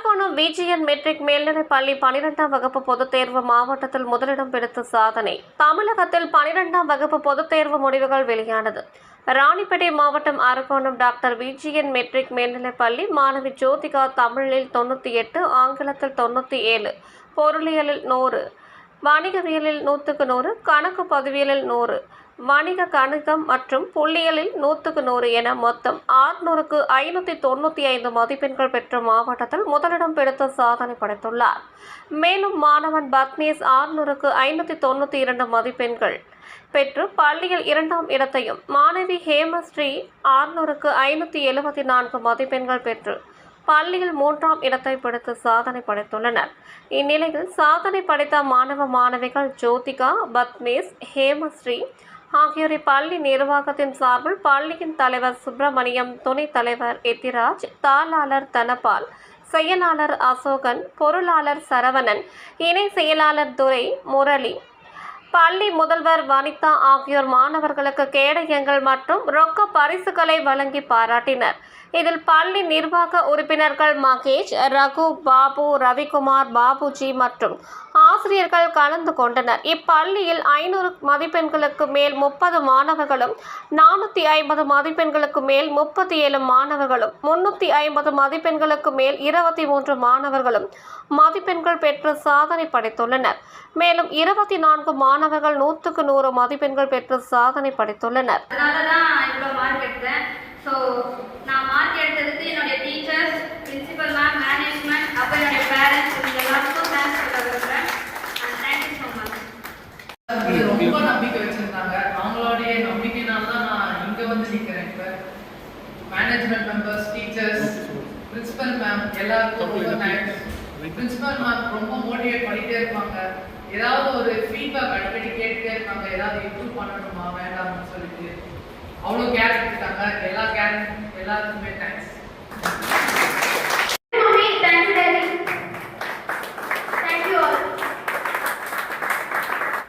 Yazhpanam விஜிஎன் matric மேல்நிலைப் பள்ளி பனிரெண்டாம் வகுப்பு பொதுத் தேர்வு மாவட்டத்தில் முதலிடம் பிடித்த சாதனை. தமிழகத்தில் பனிரெண்டாம் வகுப்பு பொதுத் தேர்வு முடிவுகள் வெளியானது. ராணிப்பேட்டை மாவட்டம் அரக்கோணம் டாக்டர் விஜிஎன் மெட்ரிக் மேல்நிலைப் பள்ளி மாணவி ஜோதிகா தமிழில் தொண்ணூற்றி எட்டு ஆங்கிலத்தில் தொண்ணூற்றி ஏழு பொருளியலில் நூறு வணிகவியலில் நூற்றுக்கு நூறு கணக்கு பதிவியலில் நூறு வணிக கணிதம் மற்றும் புள்ளியலில் நூற்றுக்கு நூறு என மொத்தம் ஆறுநூறுக்கு ஐநூற்றி தொண்ணூற்றி ஐந்து மதிப்பெண்கள் பெற்ற மாவட்டத்தில் முதலிடம் பிடித்து சாதனை படைத்துள்ளார். மேலும் மாணவன் பத்னேஸ் ஆறுநூறுக்கு ஐநூற்றி தொண்ணூற்றி இரண்டு மதிப்பெண்கள் பெற்று பள்ளியில் இரண்டாம் இடத்தையும் மாணவி ஹேமஸ்ரீ ஆறுநூறுக்கு ஐநூற்றி எழுபத்தி நான்கு மதிப்பெண்கள் பெற்று பள்ளியில் மூன்றாம் இடத்தை பிடித்து சாதனை படைத்துள்ளனர். இந்நிலையில் சாதனை படைத்த மாணவ மாணவிகள் ஜோதிகா பத்மேஸ் ஹேமஸ்ரீ ஆகியோரை பள்ளி நிர்வாகத்தின் சார்பில் பள்ளியின் தலைவர் சுப்பிரமணியம் துணைத் தலைவர் எத்திராஜ் தாளாளர் தனபால் செயலாளர் அசோகன் பொருளாளர் சரவணன் இணை செயலாளர் துரை முரளி பள்ளி முதல்வர் வனிதா ஆகியோர் மாணவர்களுக்கு கேடயங்கள் மற்றும் ரொக்க பரிசுகளை வழங்கி பாராட்டினர். இதில் பள்ளி நிர்வாக உறுப்பினர்கள் மகேஷ் ரகு பாபு ரவிக்குமார் பாபுஜி மற்றும் ஆசிரியர்கள் கலந்து கொண்டனர். இப்பள்ளியில் ஐநூறு மதிப்பெண்களுக்கு மேல் முப்பது மாணவர்களும் நானூற்றி ஐம்பது மதிப்பெண்களுக்கு மேல் முப்பத்தி ஏழு மாணவர்களும் முன்னூற்றி ஐம்பது மதிப்பெண்களுக்கு மேல் இருபத்தி மூன்று மாணவர்களும் மதிப்பெண்கள் பெற்று சாதனை படைத்துள்ளனர். மேலும் இருபத்தி நான்கு மாணவர்கள் நூற்றுக்கு நூறு மதிப்பெண்கள் பெற்று சாதனை படைத்துள்ளனர். அதனால தான் இவ்வளோ மார்க் எடுத்தேன். ஸோ நான் மார்க் எடுத்ததுக்கு management members teachers principal ma'am எல்லாருக்கும் ரொம்ப தேங்க்ஸ் பிரின்சிபல் மேம் ரொம்ப மோட்டிவேட் பண்ணிட்டே இருப்பாங்க. ஏதாவது ஒரு ஃபீட்பேக் அடிக்கடி கேட்டுட்டே இருப்பாங்க. ஏதாவது இம்ப்ரூவ் பண்ணணுமா வேண்டாம்னு சொல்லிட்டு. அவ்வளோ கேர் எடுத்துட்டாங்க. எல்லா கேர் எல்லாருக்குமே தேங்க்ஸ்